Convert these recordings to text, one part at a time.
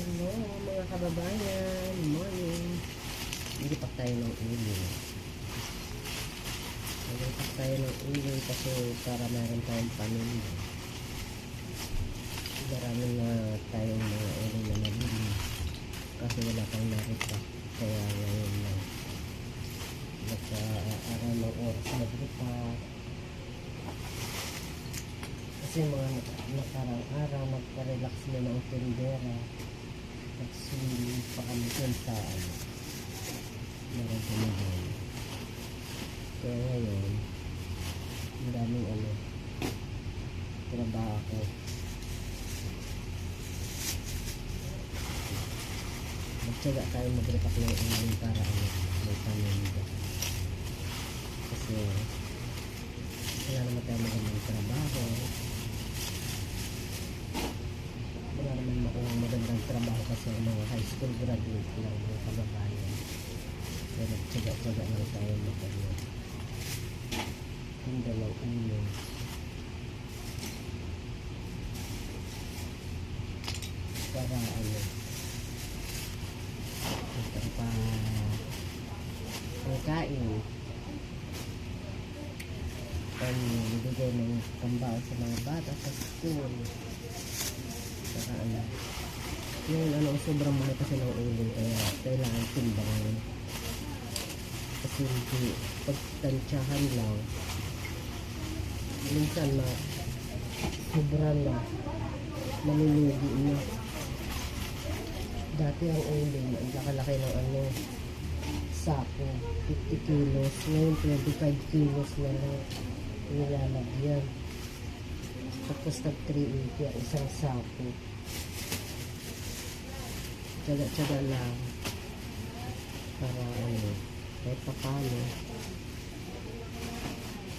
Hello mga kababayan, morning. Pa tayo ng ulo. Hindi pa tayo ng ulo kasi para meron tayong paninda. Marami na tayong mga ulo na nabili. Kasi wala pang narita. Kaya ngayon na nagka-araw ng oras maglipat. Kasi mga nak- nakarang araw, nagpa-relax na ng tindera. Nagsulit pa kami dun sa ano. Meron kami dun. Kaya ngayon, ang daming ano, trabaho. Magtsaga tayo mag-repack ng uling para ano, may paninda. Kasi, wala naman tayo magandang trabaho. Wala naman makuha magandang ang mga high school graduate lang mga kababayan. Kaya nagtsaga-tsaga lang tayo mag-ano. Tinda ng ulo. Para ano, ito pa pangkain bigay ng pambaon sa mga bata sa school saka ano yung ano sobrang mahal kasi ng ulo kaya kailangan timbangan. Kasi hindi pagtansyahan lang. Minsan na sobra na manulugi na dati ang ulo ang laki-laki ng ano sako 50 kilos. Ngayon 25 kilos na lang nilalagyan. Tapos nag 380 ang isang sako tsaga-tsaga lang. Para ano kahit pa paano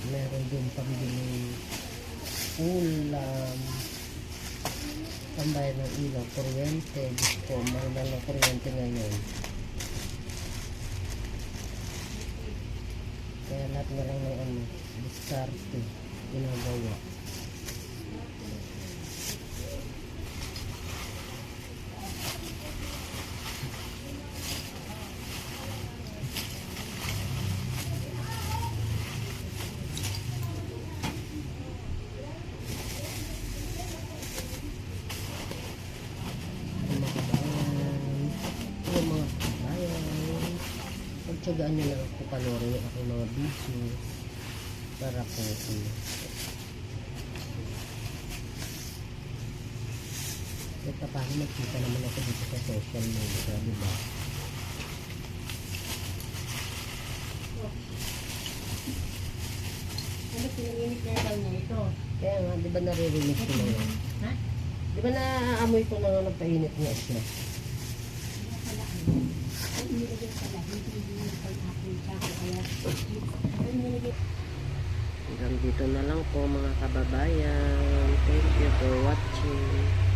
meron din pambiling ulam. Pambayad ng ilaw, kuryente. Diyos ko, mahal ng kuryente ngayon. Kaya lahat na lang ng ano diskarte ginagawa mga kabayan yung mga kabayan pagtsagaan nyo lang ako panoorin yung aking mga videos para po ano kahit pa paano magkita naman ako dito sa social media di ba Ano pinaginit na daw niya ito? kaya nga di ba naririnig ko na yun Ha? di ba naaamoy ko na nga nagpainit nga siya nilagay pala. Hanggang dito na lang po mga kababayan. Thank you for watching